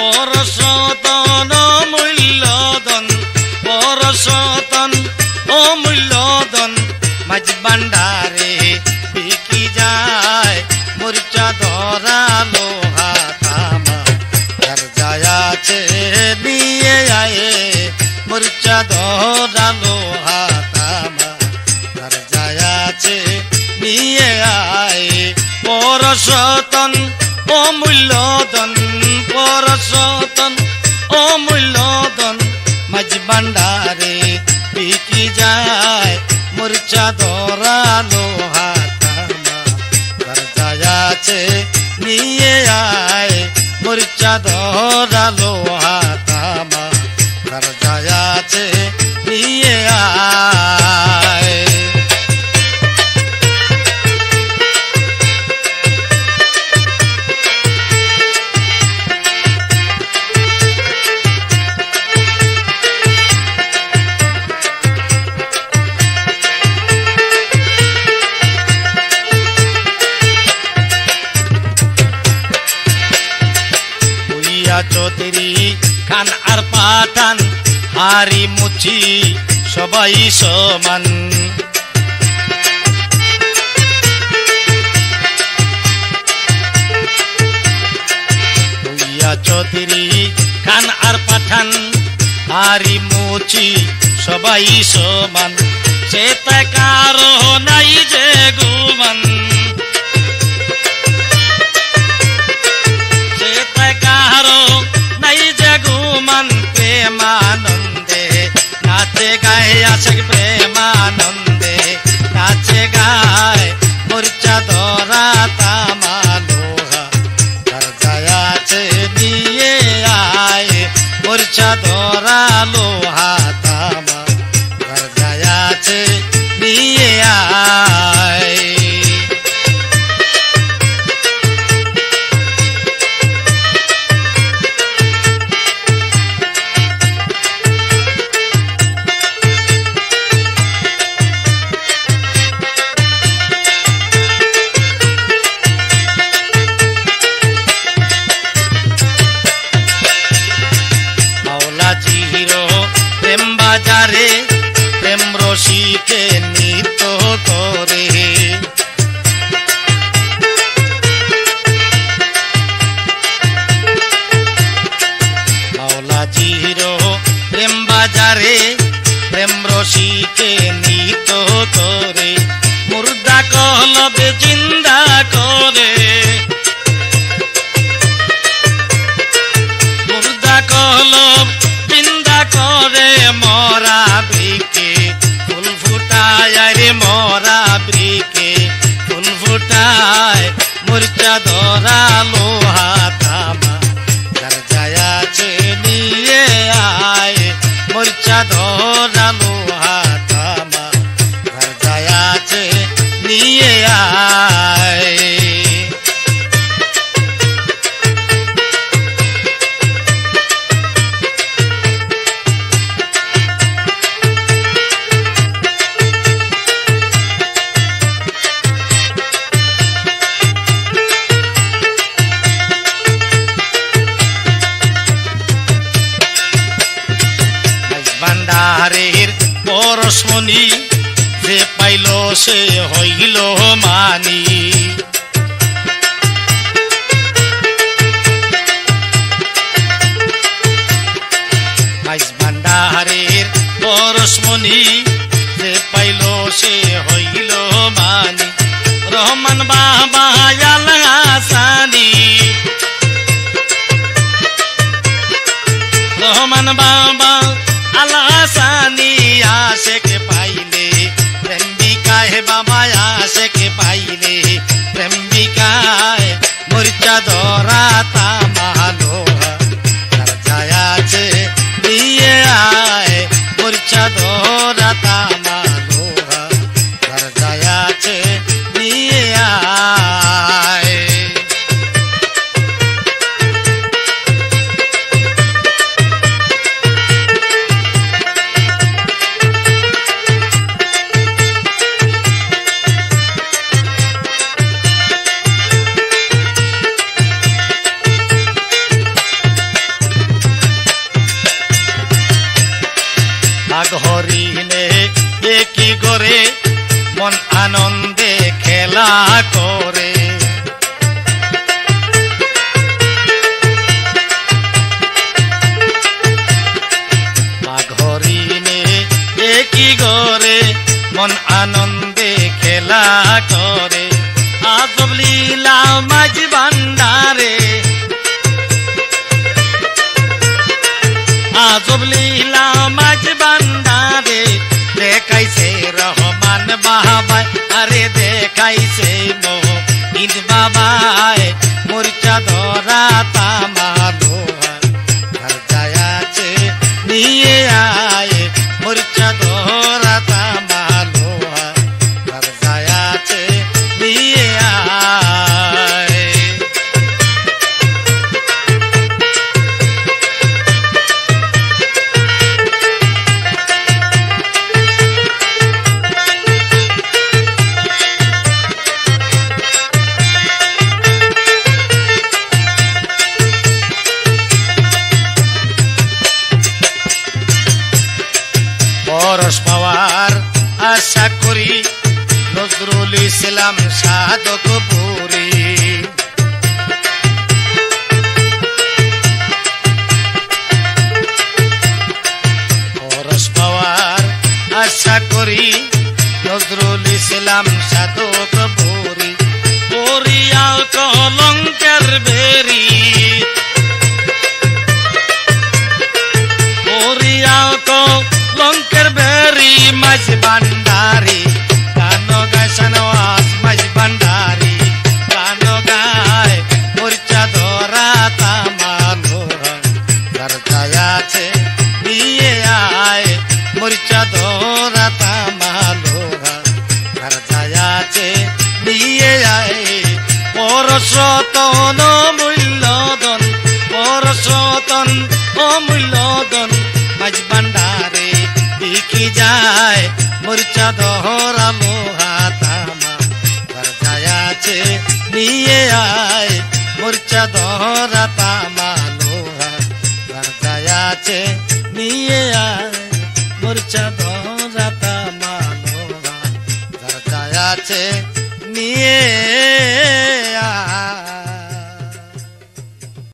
পরশতন মূল্যদন পরশতন অমূল্যদন মাঝ ভান্ডারে বিকি যায় মরিচা ধরা লোহা তামা। যার যায় আছে নিয়ে আয়ে মরিচা ধরা লোহা তামা। তার যায় আছে নিয়ে আয়, পরশতন অমূল্যদন পরশতন অমূল্যদন মাঝ ভান্ডারে বিকি যায় মরিচা ধরা লোহা আছে, নিয়ে আয় মরিচা ধরা লোহা হারি মুছি সবাই সমান। চৌধুরী, খান আর পাঠান। হারি মুছি সবাই সমান। সে কারও নাই গায়ে আছে প্রেমানন্দে। নিত মাওলা জিহিরো প্রেম বাজারে, প্রেম রসিকে নিত করে মুর্দা কলবে জিন্দা করে। মুর্দা কলম বিন্দা করে, মরা মরা ব্রিকে ফুল ফুটায় মরিচা ধরা লোহা তামা যার যায় নিয়ে আয় মরিচা ধরা পরশমণি যে পাইল সে হইল মানি। ভান্ডারের পরশমণি যে পাইল সে হইল মানি। রহমান বাবা আলাসানি রহমান বাবা মরিচা ঘরি নে কি করে? মন আনন্দে খেলা করে। ঘরি নে কি করে? মন আনন্দে খেলা করে। আজব লীলা মাঝবা আজব লীলা মাঝ ভান্ডারে। দেখাইছে রহমান বাবাই, আরে দেখাইছে মো ঈদ বাবাই মরিচা ধরা তামালো পরশ পাওয়ার আশা করি নজরুল ইসলাম সাধক পুরী। পরশ পাওয়ার আশা করি নজরুল ইসলাম সাধক পুরী। পরিয়াল কলঙ্কের বেরি লঙ্কের মাঝ ভান্ডারি, গান সানওয়াস মাঝ ভান্ডারি। গান গায় মরিচা ধরা তামালো ঘর আছে, নিয়ে আয় মরিচা ধরা তামালো ঘর আছে, নিয়ে আয় পরশতন মূল্যদন পরশতন অমূল্যদন যায়। মরিচা দহরা লোহা তামা ঘর আছে নিয়ে আয়। মরিচা দহরা তামা লোহা ঘর আছে নিয়ে আয়। মরিচা দহরা তামা লোহা ঘর আছে নিয়ে আয়।